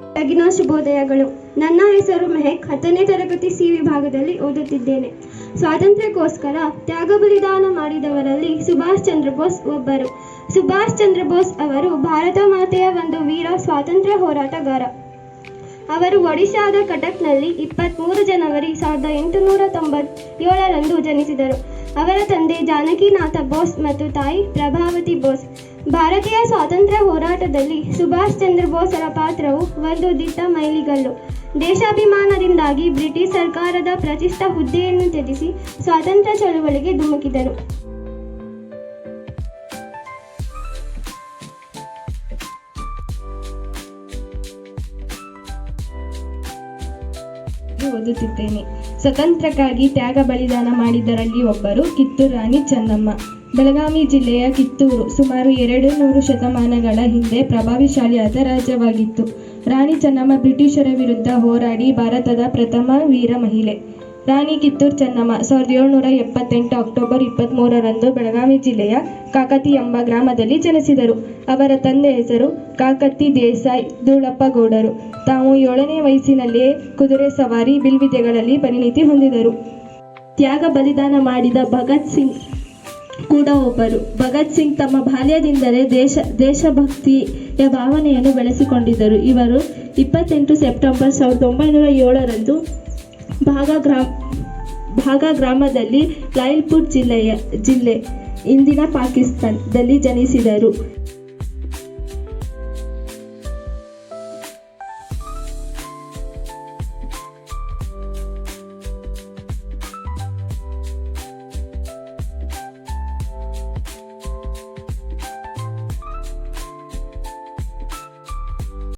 ಬೆಳಗಿನ ಶುಭೋದಯಗಳು ನನ್ನ ಹೆಸರು ಮೆಹಕ್. ಹತ್ತನೇ ತರಗತಿ ಸಿ ವಿಭಾಗದಲ್ಲಿ ಓದುತ್ತಿದ್ದೇನೆ. ಸ್ವಾತಂತ್ರ್ಯಕ್ಕೋಸ್ಕರ ತ್ಯಾಗ ಬಲಿದಾನ ಮಾಡಿದವರಲ್ಲಿ ಸುಭಾಷ್ ಚಂದ್ರ ಬೋಸ್ ಒಬ್ಬರು. ಸುಭಾಷ್ ಚಂದ್ರ ಬೋಸ್ ಅವರು ಭಾರತ ಮಾತೆಯ ಒಂದು ವೀರ ಸ್ವಾತಂತ್ರ್ಯ ಹೋರಾಟಗಾರ. ಅವರು ಒಡಿಶಾದ ಕಟಕ್ನಲ್ಲಿ ಇಪ್ಪತ್ತ್ಮೂರು ಜನವರಿ ಸಾವಿರದ ಎಂಟುನೂರ ತೊಂಬತ್ತೇಳರಂದು ಜನಿಸಿದರು. ಅವರ ತಂದೆ ಜಾನಕಿನಾಥ ಬೋಸ್ ಮತ್ತು ತಾಯಿ ಪ್ರಭಾವತಿ ಬೋಸ್. ಭಾರತೀಯ ಸ್ವಾತಂತ್ರ್ಯ ಹೋರಾಟದಲ್ಲಿ ಸುಭಾಷ್ ಚಂದ್ರ ಬೋಸರ ಪಾತ್ರವು ಒಂದು ದಿಟ್ಟ ಮೈಲಿಗಲ್ಲು. ದೇಶಾಭಿಮಾನದಿಂದಾಗಿ ಬ್ರಿಟಿಷ್ ಸರ್ಕಾರದ ಪ್ರತಿಷ್ಠ ಹುದ್ದೆಯನ್ನು ತ್ಯಜಿಸಿ ಸ್ವಾತಂತ್ರ್ಯ ಚಳುವಳಿಗೆ ಧುಮುಕಿದರು. ಓದುತ್ತಿದ್ದೇನೆ. ಸ್ವತಂತ್ರಕ್ಕಾಗಿ ತ್ಯಾಗ ಬಲಿದಾನ ಮಾಡಿದರಲ್ಲಿ ಒಬ್ಬರು ಕಿತ್ತೂರು ರಾಣಿ ಚೆನ್ನಮ್ಮ. ಬೆಳಗಾವಿ ಜಿಲ್ಲೆಯ ಕಿತ್ತೂರು ಸುಮಾರು ಎರಡು ನೂರು ಶತಮಾನಗಳ ಹಿಂದೆ ಪ್ರಭಾವಿಶಾಲಿಯಾದ ರಾಜ್ಯವಾಗಿತ್ತು ರಾಣಿ ಚೆನ್ನಮ್ಮ ಬ್ರಿಟಿಷರ ವಿರುದ್ಧ ಹೋರಾಡಿ ಭಾರತದ ಪ್ರಥಮ ವೀರ ಮಹಿಳೆ. ರಾಣಿ ಕಿತ್ತೂರು ಚೆನ್ನಮ್ಮ ಸಾವಿರದ ಏಳುನೂರ ಎಪ್ಪತ್ತೆಂಟು ಅಕ್ಟೋಬರ್ ಇಪ್ಪತ್ತ್ಮೂರರಂದು ಬೆಳಗಾವಿ ಜಿಲ್ಲೆಯ ಕಾಕತಿ ಎಂಬ ಗ್ರಾಮದಲ್ಲಿ ಜನಿಸಿದರು. ಅವರ ತಂದೆ ಹೆಸರು ಕಾಕತಿ ದೇಸಾಯಿ ಧೂಳಪ್ಪ ಗೌಡರು ತಾವು ಏಳನೇ ವಯಸ್ಸಿನಲ್ಲಿಯೇ ಕುದುರೆ ಸವಾರಿ ಬಿಲ್ವಿದ್ಯೆಗಳಲ್ಲಿ ಪರಿಣಿತಿ ಹೊಂದಿದರು. ತ್ಯಾಗ ಬಲಿದಾನ ಮಾಡಿದ ಭಗತ್ ಸಿಂಗ್ ಕೂಡ ಒಬ್ಬರು. ಭಗತ್ ಸಿಂಗ್ ತಮ್ಮ ಬಾಲ್ಯದಿಂದಲೇ ದೇಶ, ದೇಶಭಕ್ತಿಯ ಭಾವನೆಯನ್ನು ಬೆಳೆಸಿಕೊಂಡಿದ್ದರು. ಇವರು ಇಪ್ಪತ್ತೆಂಟು ಸೆಪ್ಟೆಂಬರ್ ಸಾವಿರದ ಒಂಬೈನೂರ ಏಳರಂದು ಭಾಗ ಗ್ರಾಮ ಭಾಗ ಗ್ರಾಮದಲ್ಲಿ ಲಾಯಲ್ಪುರ್ ಜಿಲ್ಲೆಯ ಜಿಲ್ಲೆ ಇಂದಿನ ಪಾಕಿಸ್ತಾನದಲ್ಲಿ ಜನಿಸಿದರು.